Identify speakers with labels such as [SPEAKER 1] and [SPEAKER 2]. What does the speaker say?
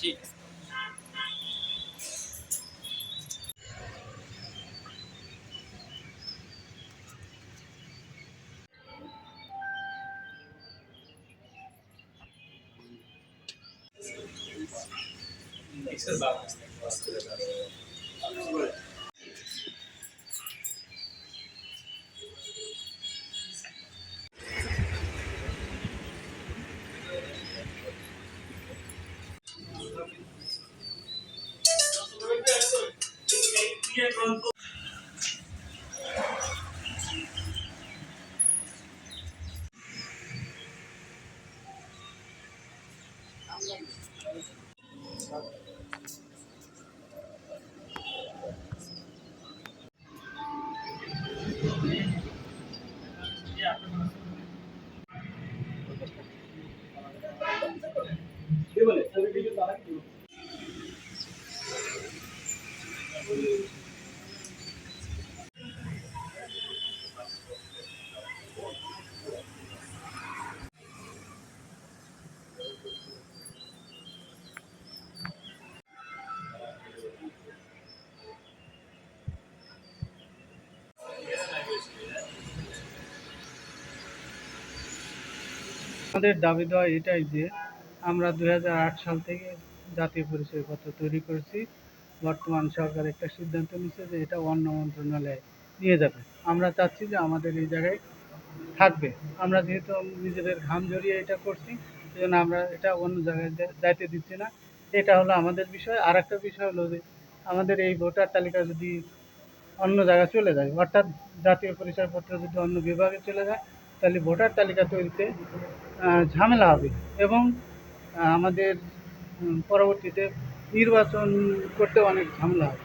[SPEAKER 1] しいです。This is our Yeah.
[SPEAKER 2] আমাদের দাবি দেওয়া এটাই যে আমরা দু হাজার আট সাল থেকে জাতীয় পরিচয়পত্র তৈরি করেছি। বর্তমান সরকার একটা সিদ্ধান্ত নিচ্ছে যে এটা অন্য মন্ত্রণালয়ে নিয়ে যাবে। আমরা চাচ্ছি যে আমাদের এই জায়গায় থাকবে। আমরা যেহেতু নিজেদের ঘাম জড়িয়ে এটা করছি, সেজন্য আমরা এটা অন্য জায়গায় যাইতে দিচ্ছি না। এটা হলো আমাদের বিষয়। আর একটা বিষয় হলো যে আমাদের এই ভোটার তালিকা যদি অন্য জায়গায় চলে যায়, অর্থাৎ জাতীয় পরিচয়পত্র যদি অন্য বিভাগে চলে যায়, তাহলে ভোটার তালিকা তৈরিতে ঝামেলা হবে। এবং আমাদের পরবর্তীতে নির্বাচন করতে অনেক ঝামেলা হবে